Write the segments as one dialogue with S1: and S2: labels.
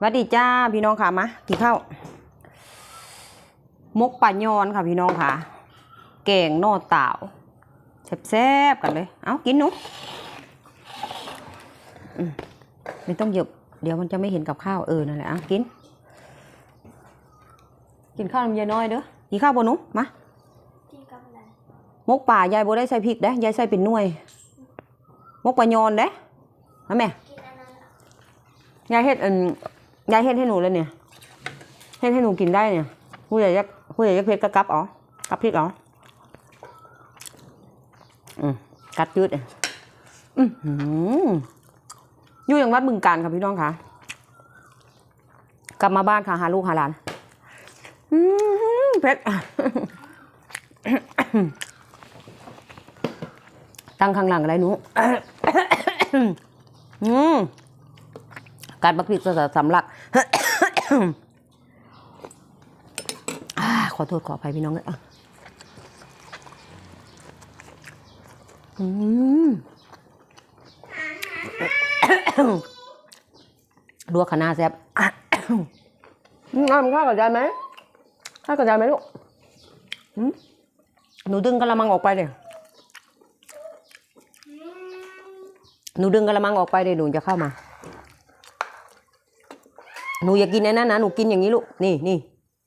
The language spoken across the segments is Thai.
S1: หวัสดีจ้าพี่น้องค่ะมากินข้าวมกปลายอนค่ะพี่น้องค่ะ แกงนอเต่าแซ่บๆกันเลย เอากินหนูอืมไม่ต้องเหยบเดี๋ยวมันจะไม่เห็นกับข้าวเออนั่นแหละเอากิน กินข้าวน้ำยายน้อยเด้อกินข้าวบนหนูมา
S2: กินกับอะไร
S1: มกป่ายายบ่ได้ใส่พริกเด้ยายใส่เป็นหน่วย มกปลายอนเด้มาแม่
S2: กินอันนั้นอะ
S1: ยายเฮ็ดอัน ยายเฮ็ดให้หนูเลยเนี่ยเฮ็ดให้หนูกินได้เนี่ยผู้ใหญ่ยักผู้ใหญ่ยักเพชรก็กลับอ๋อกับพริกอ๋ออืมกัดยืดเนี่ยอือหือยู่อย่างวัดบึงการค่ะพี่น้องค่ะ กลับมาบ้านค่ะหาลูกหาหลานอือเพชรตั้งข้างหลังอะไรหนูอืม การบักพริกจะสำลักขอโทษขออภัยพี่น้องเลยอะอืมลวกขนาแซ่บอืมเอามันข้าวกับยายไหมข้าวกับยายไหมลูกหนูดึงกระมังออกไปเลยหนูดึงกระมังออกไปเลยหนูจะเข้ามา หนูอย่ากินไอ้นั่นนะหนูกินอย่างนี้ลูกนี่นี่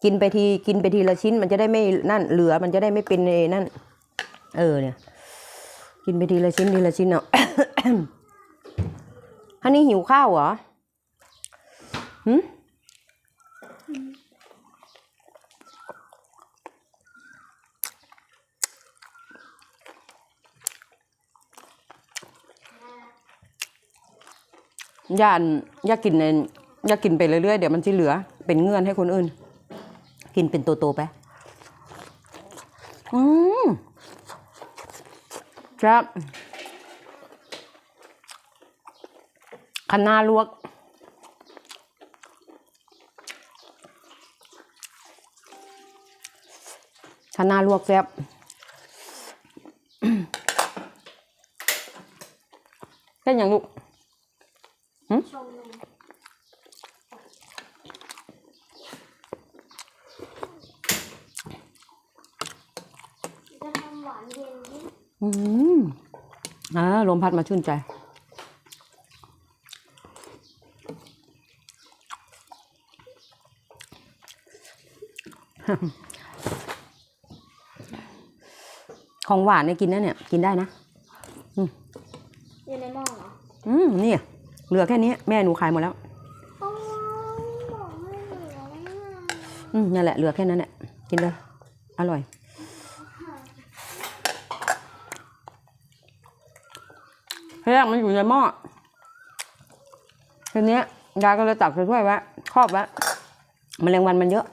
S1: กินไปทีกินไปทีละชิ้น มันจะได้ไม่นั่นเหลือมันจะได้ไม่เป็นไอ้นั่น เออเนี่ย กินไปทีละชิ้นทีละชิ้นเนาะฮันนี่หิวข้าวเหรอหืมย่านอย่ากินใน อย่ากินไปเรื่อยๆ เดี๋ยวมันจะเหลือ เป็นเงื่อนให้คนอื่น กินเป็นโตๆไป อืมครับคะน้าลวก คะน้าลวกแซ่บแค่อย่างลูก
S2: ชงนมจะทำหวานเย็นดิ
S1: อืมอ่าลมพัดมาชื่นใจ ของหวานเนี่ยกินนะเนี่ย กินได้นะ
S2: อยู่ในหม้อเหรอ
S1: อืมนี่เหลือแค่นี้ แม่หนูขายหมดแล้ว
S2: โอ้ยบอกไม่เหลือแล้วนะ
S1: อืมนั่นแหละเหลือแค่นั้นแหละกินเลย อร่อย เฮ้ยมันอยู่ในหม้อทีนี้ยายก็เลยตักใส่ถ้วยไว้ครอบไว้แมลงวันมันเยอะ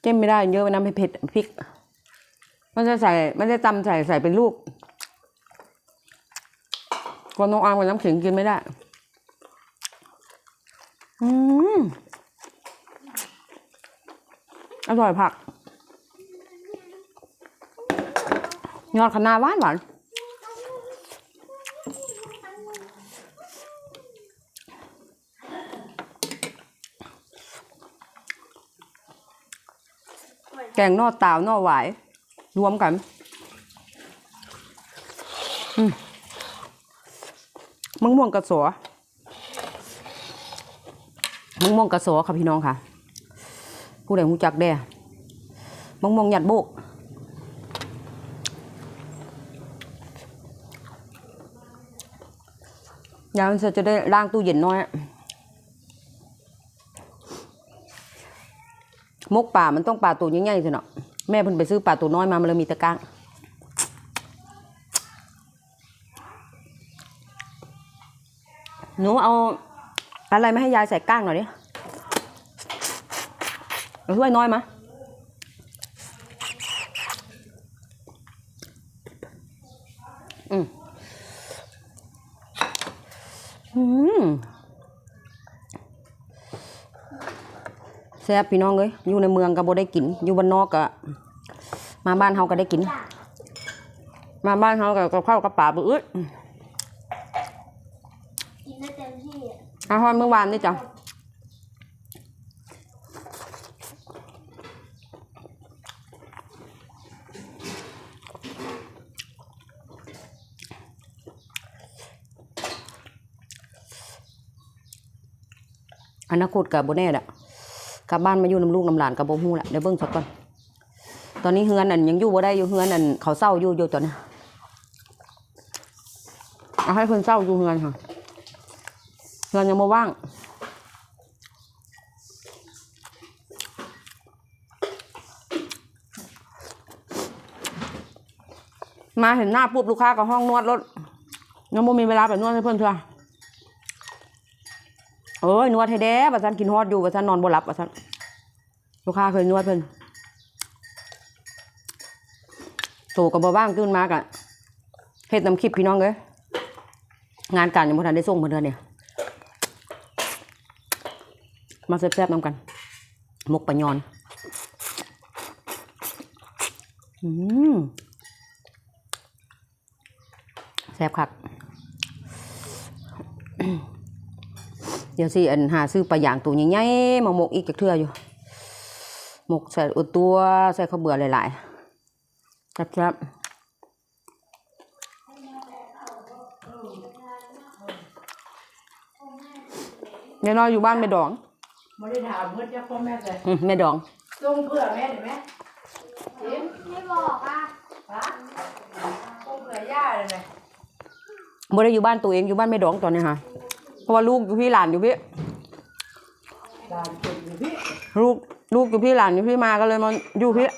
S1: เจ้มไม่ได้เยอะไปน้ำเผ็ดพริก มันจะใส่ไม่ได้ตำใส่ใส่เป็นลูกกลัวน้องอามกับน้ำขิงกินไม่ได้ อืมอร่อยผัก ยอดคะน้าหวานหวานแกงนอดตาวนอหวาย รวมกันมมะม่วงกระสัวมะม่วงกระสัวค่ะพี่น้องค่ะ ผู้ใดรู้จักแด่มะม่วงหยัดโบก ยายมันจะได้ล้างตู้เย็นน้อยมกป่ามันต้องป่าตัวใหญ่ๆสิเนาะแม่เพิ่นไปซื้อป่าตัวน้อยมามันเลยมีตะกร้างหนูเอาอะไรมาให้ยายใส่ก้างหน่อยดิเอาถ้วยน้อยมา แซ่บพี่น้องเอ้ยอยู่ในเมืองก็บ่ได้กิน อยู่บ้านนอกก็มาบ้านเฮาก็ได้กิน มาบ้านเฮาก็กับข้าวกับปลาบ่อึด
S2: กินนได้เต็มที่อะ
S1: อาหารเมื่อวานนี่จ้ะอนาคตกับโบแน่แหละ กลับบ้านมาอยู่น้ำลูกน้ำหลานกับโบฮู้แหละเดี๋ยวเบิ่งสักก่อนตอนนี้เฮือนอันยังอยู่บ่ได้อยู่เฮือนอันเขาเศร้าอยู่อยู่ตอนนี้เอาให้เพิ่นเศร้าอยู่เฮือนค่ะเฮือนยังบ่ว่างมาเห็นหน้าปุ๊บลูกค้าก็ห้องนวดรถยังบ่มีเวลาไปนวดให้เพิ่อนเถอะ เอ้ยนวดให้แด้ว่าซั่นกินฮอดอยู่ว่าซั่นนอนบ่หลับว่าซั่นลูกค้าเคยนวดเพิ่นโตก็บ่ว่างตื่นมากอะเฮ็ดน้ำคลิปพี่น้องเอ้ยงานการยังบ่ทันได้ส่งเพิ่นเด้อเนี่ยมาแซ่บๆนํกันมกปลาญอนอืมแซ่บคัก เดี๋ยวสิอันหาซื้อปลาย่างตัวใหญ่ๆมาหมกอีกจักเทื่ออยู่หมกใส่อุดตัวใส่ข้าวเบื่อหลายๆแซ่บๆแม่น้อยอยู่บ้านแม่ดอง
S3: ไม่ได้ถามเพื่อนจะพ่อแม่เลย
S1: อืมแม่ดอง
S3: ส่งเพื่อแม่เห็นไหมเห็น
S2: ไม่บอกอะ
S3: ฮะส่งเพื่อย่าเลยไหม
S1: บ่ได้อยู่บ้านตัวเองอยู่บ้านแม่ดองตอนนี้ค่ะ เพราะว่าลูกอยู่พี่หลานอยู่พี่
S3: หลานเก่งอยู่พี่
S1: ลูกลูกอยู่พี่หลานอยู่พี่มาก็เลยมาอยู่พี่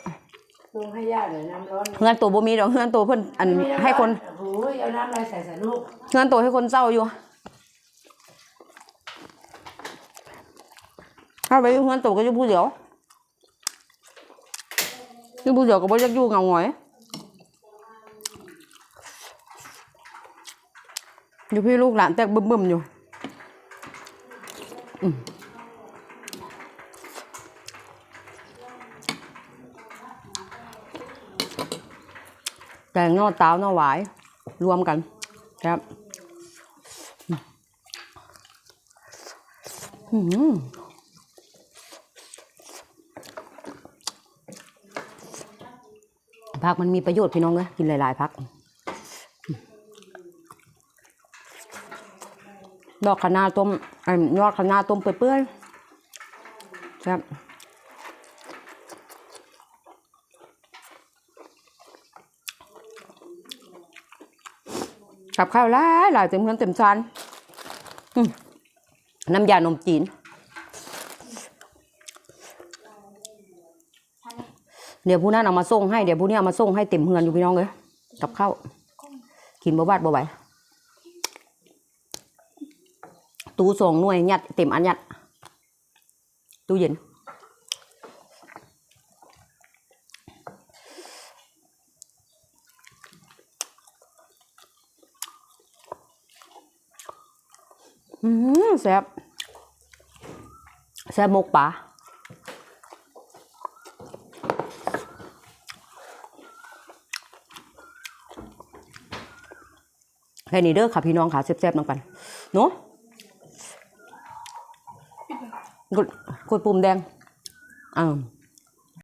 S3: ส่งให้ย่าเลยน้ำร้อน
S1: เงินตัวบ่มีดอกเงินตัวเพิ่นอันให้คน
S3: โอ้ยเอาน้ำอะไรใส่ใส่ลูก
S1: เงินตัวให้คนเศร้าอยู่ถ้าไปอยู่เงินตัวก็อยู่ผู้เดียวอยู่ผู้เดียวก็บ่อยากอยู่เหงาหงอยอยู่พี่ลูกหลานแตกบึ้มๆอยู่อืม แกงนอเต้าวนอหวาย รวมกันครับอืมผักมันมีประโยชน์พี่น้องเลยกินหลายๆผัก ดอกคะน้าต้มอยอดคะน้าต้มเปื่อยๆครับกับข้าวหลายหลายเต็มเพื่อนเต็มชานน้ำยานมจีน เดี๋ยวผู้นั้นเอามาส่งให้ เดี๋ยวผู้นี้เอามาส่งให้เต็มเฮือนอยู่พี่น้องเลยกับข้าวกินบ่บาดบ่ไหว ตู้ส่งหน่วยยัดเต็มอันยัดตู้เย็นอืมแซ่บแซ่บมกปลาแค่นี้เด้อค่ะพี่น้องค่ะแซ่บๆน้องกันเนาะ กดกดปุ่มแดงอ่า